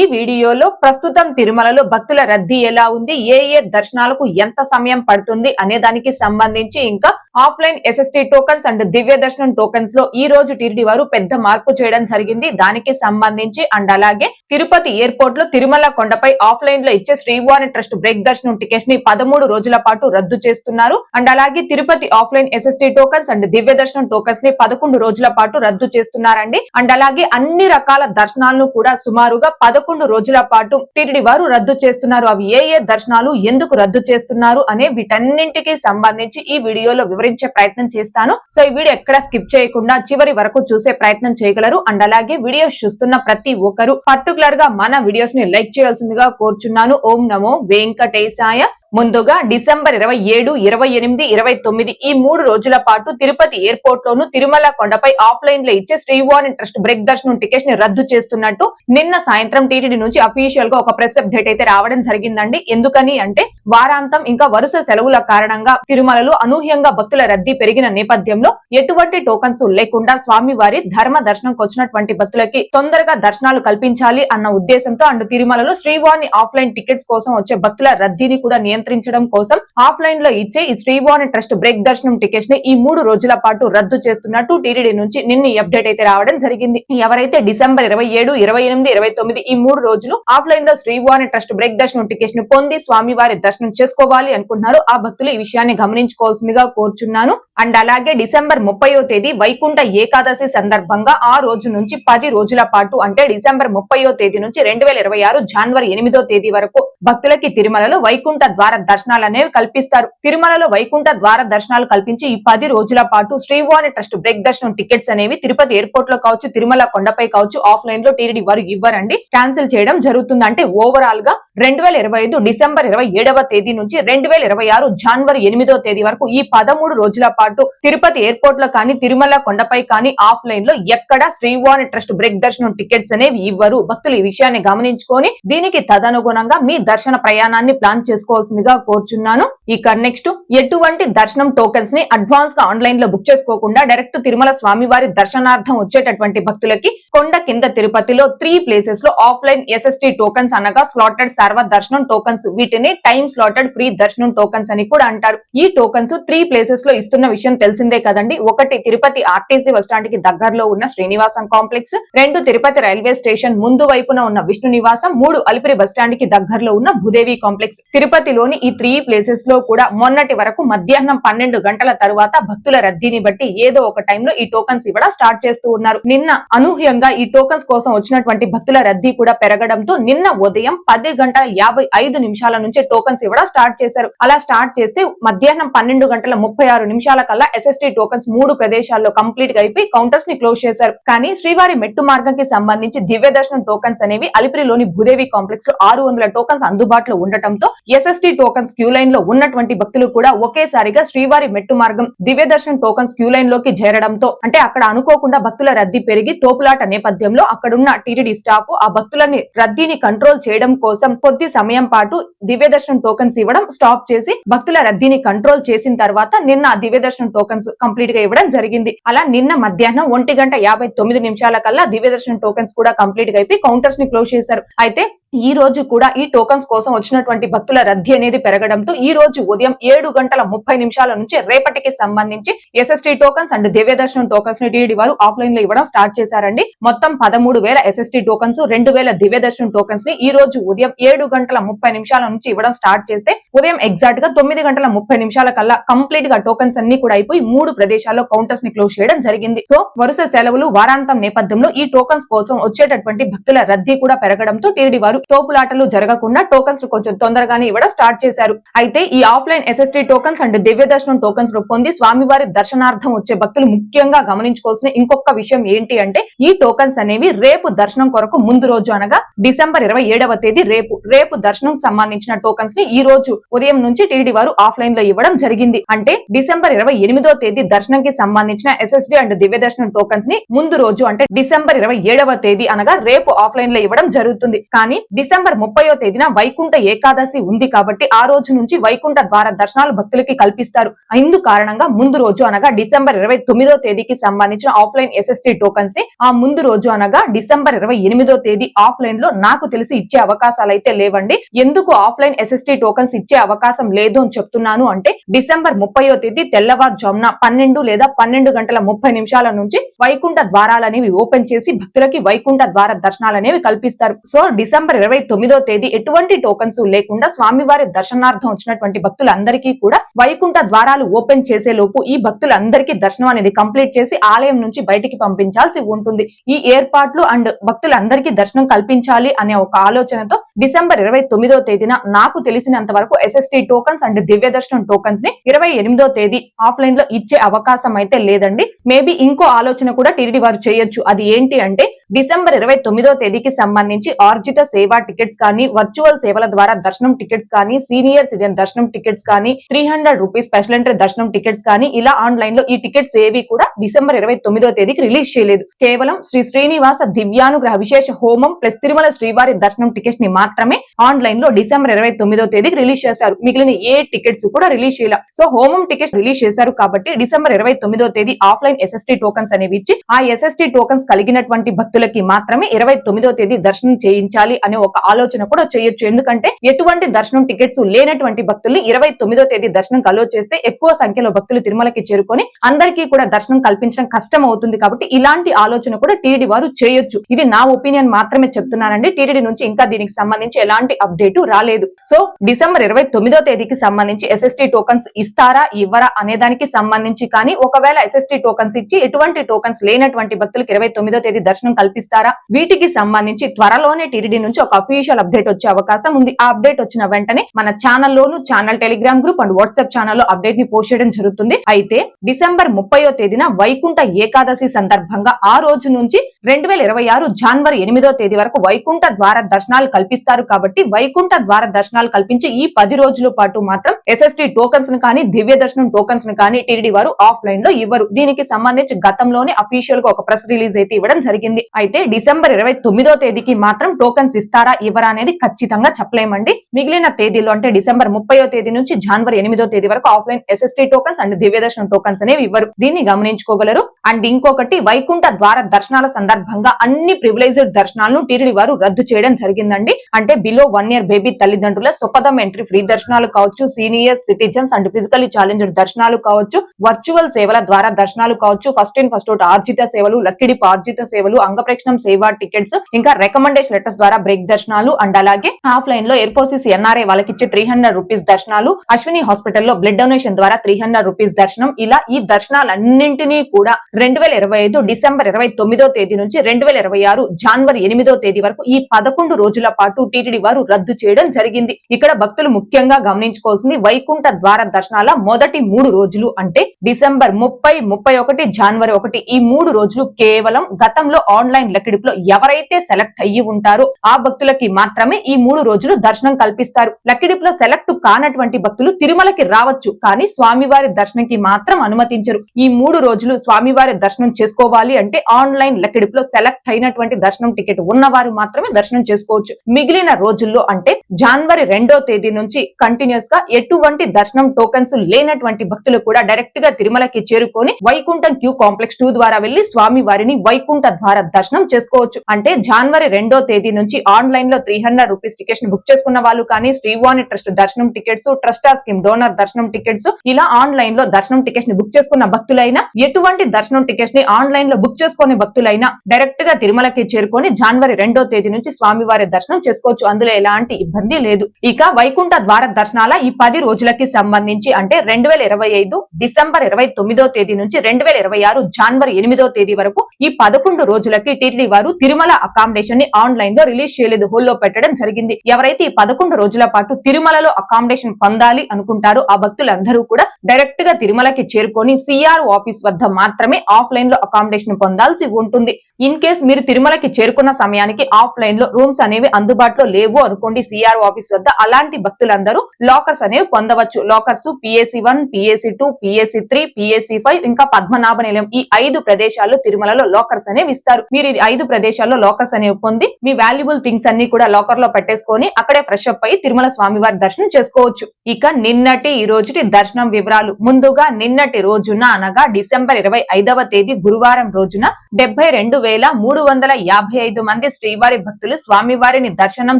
ఈ వీడియోలో ప్రస్తుతం తిరుమలలో భక్తుల రద్దీ ఎలా ఉంది? ఏ ఏ దర్శనాలకు ఎంత సమయం పడుతుంది? అనే దానికి సంబంధించి ఇంకా offline S S T tokens and దివ్య దర్శనం టోకన్స్లో ఈ రోజు టీడీ వారు పెద్ద మార్పు చేయడం జరిగింది. దానికి సంబంధించి అండ్ అలాగే తిరుపతి ఎయిర్పోర్ట్లో తిరుమల కొండపై ఆఫ్లైన్లో ఇచ్చే శ్రీవారి ట్రస్ట్ బ్రేక్ దర్శనం టికెట్స్ని పదమూడు రోజుల పాటు రద్దు చేస్తున్నారు. అండ్ అలాగే Tirupati offline S S T tokens and దివ్య దర్శనం టోకన్స్ని పదకొండు రోజుల పాటు రద్దు చేస్తున్నారండి. అండ్ అలాగే అన్ని రకాల దర్శనాలను కూడా సుమారుగా పదకొండు రోజుల పాటు టీటీడీ వారు రద్దు చేస్తున్నారు. అవి ఏ ఏ దర్శనాలు ఎందుకు రద్దు చేస్తున్నారు అనే వీటన్నింటికి సంబంధించి ఈ వీడియోలో వివరించే ప్రయత్నం చేస్తాను. సో ఈ వీడియో ఎక్కడ స్కిప్ చేయకుండా చివరి వరకు చూసే ప్రయత్నం చేయగలరు. అండ్ అలాగే వీడియోస్ చూస్తున్న ప్రతి ఒక్కరు పర్టికులర్గా మన వీడియోస్ని లైక్ చేయాల్సిందిగా కోరుచున్నాను. ఓం నమో వెంకటేశాయ. ముందుగా డిసెంబర్ ఇరవై ఏడు ఇరవై ఎనిమిది ఇరవై తొమ్మిది ఈ మూడు రోజుల పాటు తిరుపతి ఎయిర్పోర్ట్ లోను తిరుమల కొండపై ఆఫ్లైన్లో ఇచ్చే శ్రీవాణి ట్రస్ట్ బ్రేక్ దర్శనం టికెట్స్ని రద్దు చేస్తున్నట్టు నిన్న సాయంత్రం టీటీడీ నుంచి అఫీషియల్గా ఒక ప్రెస్ అప్డేట్ అయితే రావడం జరిగిందండి. ఎందుకని అంటే వారాంతం ఇంకా వరుస సెలవుల కారణంగా తిరుమలలో అనూహ్యంగా భక్తుల రద్దీ పెరిగిన నేపథ్యంలో ఎటువంటి టోకన్స్ లేకుండా స్వామివారి ధర్మ దర్శనంకి వచ్చినటువంటి భక్తులకి తొందరగా దర్శనాలు కల్పించాలి అన్న ఉద్దేశంతో అండ్ తిరుమలలో శ్రీవాణి ఆఫ్లైన్ టికెట్స్ కోసం వచ్చే భక్తుల రద్దీని కూడా నియంత్రించడం కోసం ఆఫ్లైన్లో ఇచ్చే ఈ శ్రీవాణి ట్రస్ట్ బ్రేక్ దర్శనం టికెట్స్ని ఈ మూడు రోజుల పాటు రద్దు చేస్తున్నట్టు టీడీడీ నుంచి నిన్న అప్డేట్ అయితే రావడం జరిగింది. ఎవరైతే డిసెంబర్ ఇరవై ఏడు ఇరవై ఎనిమిది ఇరవై తొమ్మిది ఈ మూడు రోజులు ఆఫ్లైన్లో శ్రీవాణి ట్రస్ట్ బ్రేక్ దర్శనం టికెట్స్ను పొంది స్వామివారి దర్శనం చేసుకోవాలి అనుకుంటున్నారు ఆ భక్తులు ఈ విషయాన్ని గమనించుకోవాల్సిందిగా కోరుచున్నాను. అండ్ అలాగే డిసెంబర్ ముప్పయో తేదీ వైకుంఠ ఏకాదశి సందర్భంగా ఆ రోజు నుంచి పది రోజుల పాటు అంటే డిసెంబర్ ముప్పయో తేదీ నుంచి రెండు వేల ఇరవై ఆరు జనవరి ఎనిమిదో తేదీ వరకు భక్తులకి తిరుమలలో వైకుంఠ ద్వార దర్శనాలు అనేవి కల్పిస్తారు. తిరుమలలో వైకుంఠ ద్వార దర్శనాలు కల్పించి ఈ పది రోజుల పాటు శ్రీవాణి ట్రస్ట్ బ్రేక్ దర్శనం టికెట్స్ అనేవి తిరుపతి ఎయిర్పోర్ట్లో కావచ్చు తిరుమల కొండపై కావచ్చు ఆఫ్లైన్లో టీడీ వారు ఇవ్వరండి. క్యాన్సిల్ చేయడం జరుగుతుంది. అంటే ఓవరాల్గా రెండు వేల ఇరవై ఐదు డిసెంబర్ ఇరవై ఏడవ తేదీ నుంచి రెండు వేల ఇరవై ఆరు జనవరి ఎనిమిదో తేదీ వరకు ఈ పదమూడు రోజుల పాటు తిరుపతి ఎయిర్పోర్ట్లో కానీ తిరుమల కొండపై కానీ ఆఫ్లైన్లో ఎక్కడ శ్రీవాణి ట్రస్ట్ బ్రేక్ దర్శనం టికెట్స్ అనేవి ఇవ్వరు. భక్తులు ఈ విషయాన్ని గమనించుకొని దీనికి తదనుగుణంగా మీ దర్శన ప్రయాణాన్ని ప్లాన్ చేసుకోవాల్సింది. చేసుకోవాల్సిందిగా కోరుచున్నాను. ఇక నెక్స్ట్ ఎటువంటి దర్శనం టోకెన్స్ని అడ్వాన్స్గా ఆన్లైన్లో బుక్ చేసుకోకుండా డైరెక్ట్ తిరుమల స్వామివారి దర్శనార్థం వచ్చేటటువంటి భక్తులకి కొండ కింద తిరుపతిలో త్రీ ప్లేసెస్లో ఆఫ్లైన్ ఎస్ఎస్టీ టోకెన్స్ అనగా స్లాటెడ్ సర్వ దర్శనం టోకన్స్ వీటిని టైమ్ స్లాటెడ్ ఫ్రీ దర్శనం టోకన్స్ అని కూడా అంటారు. ఈ టోకన్స్ త్రీ ప్లేసెస్లో ఇస్తున్న విషయం తెలిసిందే కదండి. ఒకటి తిరుపతి ఆర్టీసీ బస్ స్టాండ్కి దగ్గరలో ఉన్న శ్రీనివాసం కాంప్లెక్స్ రెండు తిరుపతి రైల్వే స్టేషన్ ముందు వైపున ఉన్న విష్ణు నివాసం మూడు అలిపిరి బస్ స్టాండ్కి దగ్గరలో ఉన్న భూదేవి కాంప్లెక్స్ తిరుపతిలో తిరుపతిలోని ఈ త్రీ ప్లేసెస్లో కూడా మొన్నటి వరకు మధ్యాహ్నం పన్నెండు గంటల తరువాత భక్తుల రద్దీని బట్టి ఏదో ఒక టైంలో ఈ టోకన్స్ ఇవ్వడం స్టార్ట్ చేస్తూ ఉన్నారు. నిన్న అనూహ్యంగా ఈ టోకన్స్ కోసం వచ్చినటువంటి భక్తుల రద్దీ కూడా పెరగడంతో నిన్న ఉదయం పది గంటల యాభై ఐదు నిమిషాల నుంచి టోకన్స్ ఇవ్వడం స్టార్ట్ చేశారు. అలా స్టార్ట్ చేస్తే మధ్యాహ్నం పన్నెండు గంటల ముప్పై ఆరు నిమిషాల కల్లా ఎస్ఎస్టీ టోకన్స్ మూడు ప్రదేశాల్లో కంప్లీట్గా అయిపోయి కౌంటర్స్ని క్లోజ్ చేశారు. కానీ శ్రీవారి మెట్టు మార్గం కి సంబంధించి దివ్య దర్శనం టోకన్స్ అనేవి అలిపిరిలోని భూదేవి కాంప్లెక్స్లో ఆరు వందల టోకన్స్ అందుబాటులో ఉండటంతో ఎస్ఎస్టీ టోకన్స్ క్యూ లైన్లో ఉన్నటువంటి భక్తులు కూడా ఒకేసారిగా శ్రీవారి మెట్టు మార్గం దివ్య దర్శనం టోకన్స్ క్యూ లైన్లోకి చేరడంతో అంటే అక్కడ అనుకోకుండా భక్తుల రద్దీ పెరిగి తోపులాట నేపథ్యంలో అక్కడున్న టీటీడీ స్టాఫ్ ఆ భక్తులని రద్దీని కంట్రోల్ చేయడం కోసం కొద్ది సమయం పాటు దివ్య దర్శనం టోకన్స్ ఇవ్వడం స్టాప్ చేసి భక్తుల రద్దీని కంట్రోల్ చేసిన తర్వాత నిన్న దివ్య దర్శనం టోకన్స్ కంప్లీట్గా ఇవ్వడం జరిగింది. అలా నిన్న మధ్యాహ్నం ఒంటి గంట యాభై తొమ్మిది నిమిషాల కల్లా దివ్య దర్శనం టోకన్స్ కూడా కంప్లీట్గా అయిపోయి కౌంటర్స్ని క్లోజ్ చేశారు. అయితే ఈ రోజు కూడా ఈ టోకన్స్ కోసం వచ్చినటువంటి భక్తుల రద్దీ అనేది పెరగడంతో ఈ రోజు ఉదయం ఏడు గంటల ముప్పై నిమిషాల నుంచి రేపటికి సంబంధించి ఎస్ఎస్టీ టోకన్స్ అండ్ దివ్య దర్శనం టోకన్స్ని టీడీ వారు ఆఫ్లైన్లో ఇవ్వడం స్టార్ట్ చేశారండి. మొత్తం పదమూడు వేల ఎస్ఎస్టీ టోకన్స్ రెండు వేల దివ్య దర్శనం టోకన్స్ని ఈ రోజు ఉదయం ఏడు గంటల ముప్పై నిమిషాల నుంచి ఇవ్వడం స్టార్ట్ చేస్తే ఉదయం ఎగ్జాక్ట్గా తొమ్మిది గంటల ముప్పై నిమిషాల కల్లా కంప్లీట్గా టోకన్స్ అన్ని కూడా అయిపోయి మూడు ప్రదేశాల్లో కౌంటర్స్ని క్లోజ్ చేయడం జరిగింది. సో వరుస సెలవులు వారాంతం నేపథ్యంలో ఈ టోకన్స్ కోసం వచ్చేటటువంటి భక్తుల రద్దీ కూడా పెరగడంతో టీడీ వారు తోపులాటలు జరగకుండా టోకన్స్ కొంచెం తొందరగానే ఇవ్వడం స్టార్ట్ చేశారు. అయితే ఈ offline S S T tokens and దివ్య దర్శనం టోకన్స్ పొంది స్వామివారి దర్శనార్థం వచ్చే భక్తులు ముఖ్యంగా గమనించుకోవాల్సిన ఇంకొక విషయం ఏంటి అంటే ఈ టోకన్స్ అనేవి రేపు దర్శనం కొరకు ముందు రోజు అనగా డిసెంబర్ ఇరవై ఏడవ తేదీ రేపు. రేపు దర్శనం సంబంధించిన టోకన్స్ని ఈ రోజు ఉదయం నుంచి టీడీ వారు ఆఫ్లైన్లో ఇవ్వడం జరిగింది. అంటే డిసెంబర్ ఇరవై ఎనిమిదో తేదీ దర్శనం కి సంబంధించిన ఎస్ఎస్డి అండ్ దివ్య దర్శనం టోకన్స్ని ముందు రోజు అంటే డిసెంబర్ ఇరవై ఏడవ తేదీ అనగా రేపు ఆఫ్లైన్లో ఇవ్వడం జరుగుతుంది. కానీ డిసెంబర్ ముప్పయో తేదీన వైకుంఠ ఏకాదశి ఉంది కాబట్టి ఆ రోజు నుంచి వైకుంఠ ద్వార దర్శనాలు భక్తులకి కల్పిస్తారు. ఇందు కారణంగా ముందు రోజు అనగా డిసెంబర్ ఇరవై తొమ్మిదో తేదీకి సంబంధించిన ఆఫ్లైన్ ఎస్ఎస్టీ టోకన్స్ని ఆ ముందు రోజు అనగా డిసెంబర్ ఇరవై ఎనిమిదో తేదీ ఆఫ్లైన్లో నాకు తెలిసి ఇచ్చే అవకాశాలు అయితే లేవండి. ఎందుకు ఆఫ్లైన్ ఎస్ఎస్టీ టోకన్స్ ఇచ్చే అవకాశం లేదు అని చెప్తున్నాను అంటే డిసెంబర్ ముప్పయో తేదీ తెల్లవారుజామున పన్నెండు లేదా పన్నెండు గంటల ముప్పై నిమిషాల నుంచి వైకుంఠ ద్వారాలు అనేవి ఓపెన్ చేసి భక్తులకి వైకుంఠ ద్వార దర్శనాలు అనేవి కల్పిస్తారు. సో డిసెంబర్ ఇరవై తొమ్మిదో తేదీ ఎటువంటి టోకన్స్ లేకుండా స్వామివారి దర్శనార్థం వచ్చినటువంటి భక్తులందరికీ కూడా వైకుంఠ ద్వారాలు ఓపెన్ చేసే లోపు ఈ భక్తులందరికీ దర్శనం అనేది కంప్లీట్ చేసి ఆలయం నుంచి బయటికి పంపించాల్సి ఉంటుంది. ఈ ఏర్పాట్లు అండ్ భక్తులందరికీ దర్శనం కల్పించాలి అనే ఒక ఆలోచనతో డిసెంబర్ ఇరవై తొమ్మిదో తేదీన నాకు తెలిసినంత వరకు ఎస్ఎస్టీ టోకన్స్ అండ్ దివ్య దర్శనం టోకన్స్ని ఇరవై ఎనిమిదో తేదీ ఆఫ్లైన్లో ఇచ్చే అవకాశం అయితే లేదండి. మేబీ ఇంకో ఆలోచన కూడా టీడీ వారు చేయొచ్చు. అది ఏంటి అంటే డిసెంబర్ ఇరవై తొమ్మిదో తేదీకి సంబంధించి ఆర్జిత సేవా టికెట్స్ కానీ వర్చువల్ సేవల ద్వారా దర్శనం టికెట్స్ కానీ సీనియర్ సిటిజన్ దర్శనం టికెట్స్ కానీ three hundred rupees special entry దర్శనం టికెట్స్ కానీ ఇలా ఆన్లైన్లో ఈ టికెట్స్ ఏవి కూడా డిసెంబర్ ఇరవై తొమ్మిదో తేదీకి రిలీజ్ చేయలేదు. కేవలం శ్రీ శ్రీనివాస దివ్యానుగ్రహ విశేష హోమం ప్లస్ తిరుమల శ్రీవారి దర్శనం టికెట్స్ని మాత్రమే ఆన్లైన్లో డిసెంబర్ ఇరవై తొమ్మిదో తేదీకి రిలీజ్ చేశారు. మిగిలిన ఏ టికెట్స్ కూడా రిలీజ్ చేయాల. సో హోమం టికెట్స్ రిలీజ్ చేశారు కాబట్టి డిసెంబర్ ఇరవై తొమ్మిదో తేదీ ఆఫ్లైన్ ఎస్ఎస్టీ టోకన్స్ అనేవి ఇచ్చి ఆ ఎస్ఎస్టీ టోకన్స్ కలిగినటువంటి భక్తులు భక్తులకి మాత్రమే ఇరవై తొమ్మిదో తేదీ దర్శనం చేయించాలి అనే ఒక ఆలోచన కూడా చేయొచ్చు. ఎందుకంటే ఎటువంటి దర్శనం టికెట్స్ లేనటువంటి భక్తుల్ని ఇరవై తొమ్మిదో తేదీ దర్శనం కలో చేస్తే ఎక్కువ సంఖ్యలో భక్తులు తిరుమలకి చేరుకొని అందరికీ కూడా దర్శనం కల్పించడం కష్టం అవుతుంది కాబట్టి ఇలాంటి ఆలోచన కూడా టీడీ వారు చేయొచ్చు. ఇది నా ఒపీనియన్ మాత్రమే చెప్తున్నానండి. టీడీ నుంచి ఇంకా దీనికి సంబంధించి ఎలాంటి అప్డేట్ రాలేదు. సో డిసెంబర్ ఇరవై తొమ్మిదో తేదీకి సంబంధించి ఎస్ఎస్టీ టోకన్స్ ఇస్తారా ఇవ్వరా అనే దానికి సంబంధించి కానీ ఒకవేళ ఎస్ఎస్టీ టోకన్స్ ఇచ్చి ఎటువంటి టోకన్స్ లేనటువంటి భక్తులకు ఇరవై తొమ్మిదో తేదీ దర్శనం కల్పిస్తారా? వీటికి సంబంధించి త్వరలోనే టీడీ నుంచి ఒక అఫీషియల్ అప్డేట్ వచ్చే అవకాశం ఉంది. ఆ అప్డేట్ వచ్చిన వెంటనే మన ఛానల్లోను channel telegram group and WhatsApp ఛానల్లో అప్డేట్ని పోస్ట్ చేయడం జరుగుతుంది. అయితే డిసెంబర్ ముప్పయో తేదీన వైకుంఠ ఏకాదశి సందర్భంగా ఆ రోజు నుంచి రెండు వేల ఇరవై ఆరు జనవరి ఎనిమిదో తేదీ వరకు వైకుంఠ ద్వార దర్శనాలు కల్పిస్తారు కాబట్టి వైకుంఠ ద్వార దర్శనాలు కల్పించి ఈ పది రోజుల పాటు మాత్రం ఎస్ఎస్టీ టోకన్స్ను కానీ దివ్య దర్శనం టోకన్స్ను కానీ టీడీ వారు ఆఫ్లైన్లో ఇవ్వరు. దీనికి సంబంధించి గతంలోనే అఫీషియల్గా ఒక ప్రెస్ రిలీజ్ అయితే ఇవ్వడం జరిగింది. అయితే డిసెంబర్ ఇరవై తొమ్మిదో తేదీకి మాత్రం టోకన్స్ ఇస్తారా ఇవ్వరా అనేది ఖచ్చితంగా చెప్పలేమండి. మిగిలిన తేదీలో అంటే డిసెంబర్ ముప్పయో తేదీ నుంచి జనవరి ఎనిమిదో తేదీ వరకు offline S S T tokens and దివ్యదర్శనం tokens అనేవి ఇవ్వరు. దీన్ని గమనించుకోగలరు. అండ్ ఇంకొకటి వైకుంఠ ద్వార దర్శనాల సందర్భంగా అన్ని ప్రివిలైజ్డ్ దర్శనాలను టీటీడీ వారు రద్దు చేయడం జరిగిందండి. అంటే బిలో వన్ ఇయర్ బేబీ తల్లిదండ్రుల సుపదం ఎంట్రీ ఫ్రీ దర్శనాలు కావచ్చు senior citizens and physically challenged దర్శనాలు కావచ్చు వర్చువల్ సేవల ద్వారా దర్శనాలు కావచ్చు ఫస్ట్ ఇన్ ఫస్ట్ అవుట్ ఆర్జిత సేవలు లక్కిడిపు ఆర్జిత సేవలు అంగ అంగప్రక్షణం సేవా టికెట్స్ ఇంకా రికమెండేషన్ లెటర్స్ ద్వారా బ్రేక్ దర్శనాలు అండ్ అలాగే ఆఫ్లైన్లో ఎయిర్ఫోర్సెస్ ఎన్ఆర్ఐ వాళ్ళకి ఇచ్చే త్రీ హండ్రెడ్ రూపీస్ దర్శనాలు అశ్విని హాస్పిటల్లో బ్లడ్ డొనేషన్ ద్వారా త్రీ హండ్రెడ్ రూపీస్ దర్శనం. ఇలా ఈ దర్శనాలన్నింటినీ కూడా రెండు వేల ఇరవై ఐదు డిసెంబర్ ఇరవై తొమ్మిదో తేదీ నుంచి రెండు వేల ఇరవై ఆరు జనవరి ఎనిమిదో తేదీ వరకు ఈ పదకొండు రోజుల పాటు టీటీడీ వారు రద్దు చేయడం జరిగింది. ఇక్కడ భక్తులు ముఖ్యంగా గమనించుకోవాల్సింది వైకుంఠ ద్వార దర్శనాల మొదటి మూడు రోజులు అంటే డిసెంబర్ ముప్పై ముప్పై ఒకటి జనవరి ఒకటి ఈ మూడు రోజులు కేవలం గతంలో ఆన్లైన్ లెక్కిడిపులో ఎవరైతే సెలెక్ట్ అయ్యి ఉంటారో ఆ భక్తులకి మాత్రమే ఈ మూడు రోజులు దర్శనం కల్పిస్తారు. లక్కిడిపులో సెలెక్ట్ కానటువంటి భక్తులు తిరుమలకి రావచ్చు కానీ స్వామివారి దర్శనంకి మాత్రం అనుమతించరు. ఈ మూడు రోజులు స్వామివారి దర్శనం చేసుకోవాలి అంటే ఆన్లైన్ లెక్కిడిపులో సెలెక్ట్ అయినటువంటి దర్శనం టికెట్ ఉన్నవారు మాత్రమే దర్శనం చేసుకోవచ్చు. మిగిలిన రోజుల్లో అంటే జనవరి రెండో తేదీ నుంచి కంటిన్యూస్గా ఎటువంటి దర్శనం టోకెన్స్ లేనటువంటి భక్తులు కూడా డైరెక్ట్గా తిరుమలకి చేరుకొని వైకుంఠం క్యూ కాంప్లెక్స్ టూ ద్వారా వెళ్ళి స్వామి వారిని వైకుంఠ ద్వారా దర్శనం చేసుకోవచ్చు. అంటే జనవరి రెండో తేదీ నుంచి ఆన్లైన్లో three hundred rupees tickets book చేసుకున్న వాళ్ళు కానీ శ్రీవాణి ట్రస్ట్ దర్శనం టికెట్స్ ట్రస్ట్ స్కీమ్ డోనర్ దర్శనం టికెట్స్ ఇలా ఆన్లైన్లో దర్శనం టికెట్స్ని బుక్ చేసుకున్న భక్తులైనా ఎటువంటి దర్శనం టికెట్స్ని ఆన్లైన్లో బుక్ చేసుకునే భక్తులైనా డైరెక్ట్గా తిరుమలకి చేరుకొని జనవరి రెండో తేదీ నుంచి స్వామివారి దర్శనం చేసుకోవచ్చు. అందులో ఎలాంటి ఇబ్బంది లేదు. ఇక వైకుంఠ ద్వార దర్శనాల ఈ పది రోజులకి సంబంధించి అంటే రెండు వేల ఇరవై ఐదు డిసెంబర్ ఇరవై తొమ్మిదో తేదీ నుంచి రెండు వేల ఇరవై ఆరు జనవరి ఎనిమిదో తేదీ వరకు ఈ పదకొండు రోజులకి టీటీడీ వారు తిరుమల అకామిడేషన్ని ఆన్లైన్లో రిలీజ్ చేయలేదు హోల్లో పెట్టడం జరిగింది. ఎవరైతే ఈ పదకొండు రోజుల పాటు తిరుమలలో అకామిడేషన్ పొందాలి అనుకుంటారో ఆ భక్తులందరూ కూడా డైరెక్ట్గా తిరుమలకి చేరుకొని సిఆర్ ఆఫీస్ వద్ద మాత్రమే ఆఫ్లైన్లో అకామిడేషన్ పొందాల్సి ఉంటుంది. ఇన్ కేస్ మీరు తిరుమలకి చేరుకున్న సమయానికి ఆఫ్లైన్లో రూమ్స్ అనేవి అందుబాటులో లేవు అనుకోండి సిఆర్ ఆఫీస్ వద్ద అలాంటి భక్తులందరూ లాకర్స్ అనేవి పొందవచ్చు. Lockers P S C one P S C two P S C three P S C five ఇంకా పద్మనాభ నిలయం ఈ ఐదు ప్రదేశాల్లో తిరుమలలో లాకర్స్ అనేవి ఇస్తారు. మీరు ఈ ఐదు ప్రదేశాల్లో లాకర్స్ అనేవి పొంది మీ వాల్యుబుల్ థింగ్స్ అన్ని కూడా లాకర్లో పెట్టేసుకొని అక్కడే ఫ్రెష్ అప్ అయ్యి తిరుమల స్వామివారి దర్శనం చేసుకోవచ్చు. ఇక నిన్నటి ఈ రోజుటి దర్శనం వివరాలు ముందుగా నిన్నటి రోజున అనగా డిసెంబర్ ఇరవై ఐదవ తేదీ గురువారం రోజున డెబ్బై రెండు వేల మూడు వందల యాభై ఐదు మంది శ్రీవారి భక్తులు స్వామివారిని దర్శనం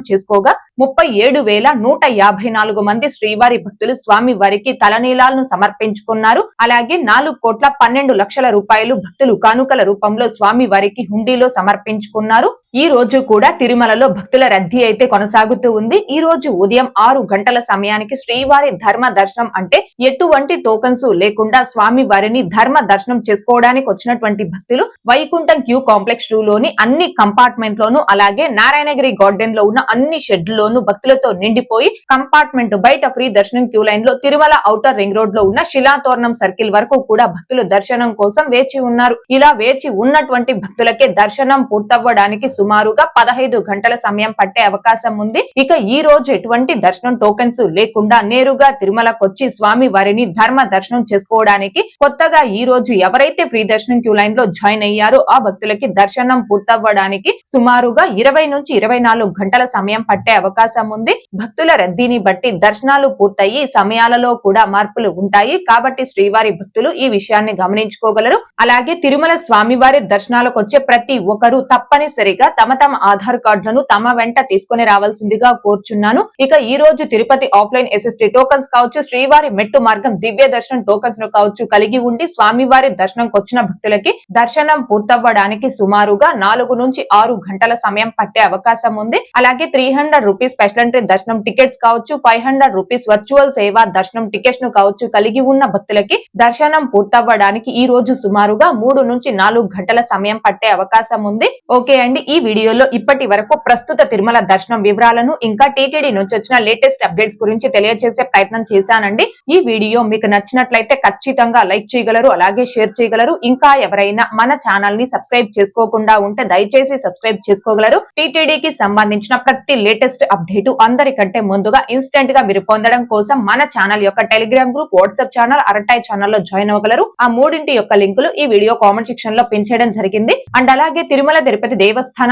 చేసుకోగా ముప్పై ఏడు వేల నూట యాభై నాలుగు మంది శ్రీవారి భక్తులు స్వామి వారికి తలనీలాలను సమర్పించుకున్నారు. అలాగే నాలుగు కోట్ల పన్నెండు లక్షల రూపాయలు భక్తులు కానుకల రూపంలో స్వామి వారికి హుండీలో సమర్పించుకున్నారు. ఈ రోజు కూడా తిరుమలలో భక్తుల రద్దీ అయితే కొనసాగుతూ ఉంది. ఈ రోజు ఉదయం ఆరు గంటల సమయానికి శ్రీవారి ధర్మ దర్శనం అంటే ఎటువంటి టోకన్స్ లేకుండా స్వామి వారిని ధర్మ దర్శనం చేసుకోవడానికి వచ్చినటువంటి భక్తులు వైకుంఠం క్యూ కాంప్లెక్స్ టూ లోని అన్ని కంపార్ట్మెంట్ లోను అలాగే నారాయణగిరి గార్డెన్లో ఉన్న అన్ని షెడ్ లోను భక్తులతో నిండిపోయి కంపార్ట్మెంట్ బయట ఫ్రీ దర్శనం క్యూ లైన్లో తిరుమల ఔటర్ రింగ్ రోడ్లో ఉన్న శిలాతోరణం సర్కిల్ వరకు కూడా భక్తులు దర్శనం కోసం వేచి ఉన్నారు. ఇలా వేచి ఉన్నటువంటి భక్తులకే దర్శనం పూర్తవ్వడానికి సుమారుగా పదహైదు గంటల సమయం పట్టే అవకాశం ఉంది. ఇక ఈ రోజు ఎటువంటి దర్శనం టోకెన్స్ లేకుండా నేరుగా తిరుమలకొచ్చి స్వామి వారిని ధర్మ దర్శనం చేసుకోవడానికి కొత్తగా ఈ రోజు ఎవరైతే ఫ్రీ దర్శనం క్యూ లైన్లో జాయిన్ అయ్యారో ఆ భక్తులకి దర్శనం పూర్తవ్వడానికి సుమారుగా ఇరవై నుంచి ఇరవై నాలుగు గంటల సమయం పట్టే అవకాశం ఉంది. భక్తుల రద్దీని బట్టి దర్శనాలు పూర్తయి సమయాలలో కూడా మార్పులు ఉంటాయి. కాబట్టి శ్రీవారి భక్తులు ఈ విషయాన్ని గమనించుకోగలరు. అలాగే తిరుమల స్వామివారి దర్శనాలకు వచ్చే ప్రతి ఒక్కరూ తప్పనిసరిగా తమ తమ ఆధార్ కార్డులను తమ వెంట తీసుకుని రావాల్సిందిగా కోరుచున్నాను. ఇక ఈ రోజు తిరుపతి ఆఫ్లైన్ ఎస్ఎస్టీ టోకన్స్ కావచ్చు శ్రీవారి మెట్టు మార్గం దివ్య దర్శనం టోకన్స్ను కావచ్చు కలిగి ఉండి స్వామివారి దర్శనంకి వచ్చిన భక్తులకి దర్శనం పూర్తవ్వడానికి సుమారుగా నాలుగు నుంచి ఆరు గంటల సమయం పట్టే అవకాశం ఉంది. అలాగే three hundred rupees special entry దర్శనం టికెట్స్ కావచ్చు ఫైవ్ హండ్రెడ్ రూపీస్ వర్చువల్ సేవ దర్శనం టికెట్స్ను కావచ్చు కలిగి ఉన్న భక్తులకి దర్శనం పూర్తవ్వడానికి ఈ రోజు సుమారుగా మూడు నుంచి నాలుగు గంటల సమయం పట్టే అవకాశం ఉంది. ఓకే అండి ఈ వీడియోలో ఇప్పటి వరకు ప్రస్తుత తిరుమల దర్శనం వివరాలను ఇంకా టీటీడీ నుంచి వచ్చిన లేటెస్ట్ అప్డేట్స్ గురించి తెలియజేసే ప్రయత్నం చేశానండి. ఈ వీడియో మీకు నచ్చినట్లయితే ఖచ్చితంగా లైక్ చేయగలరు అలాగే షేర్ చేయగలరు. ఇంకా ఎవరైనా మన ఛానల్ని సబ్స్క్రైబ్ చేసుకోకుండా ఉంటే దయచేసి సబ్స్క్రైబ్ చేసుకోగలరు. టీటీడీకి సంబంధించిన ప్రతి లేటెస్ట్ అప్డేట్ అందరికంటే ముందుగా ఇన్స్టెంట్గా మీరు పొందడం కోసం మన ఛానల్ యొక్క telegram group WhatsApp channel Arattai ఛానల్లో జాయిన్ అవ్వగలరు. ఆ మూడింటి యొక్క లింకులు ఈ వీడియో కామెంట్ సెక్షన్లో పెంచడం జరిగింది. అండ్ అలాగే తిరుమల తిరుపతి దేవస్థానం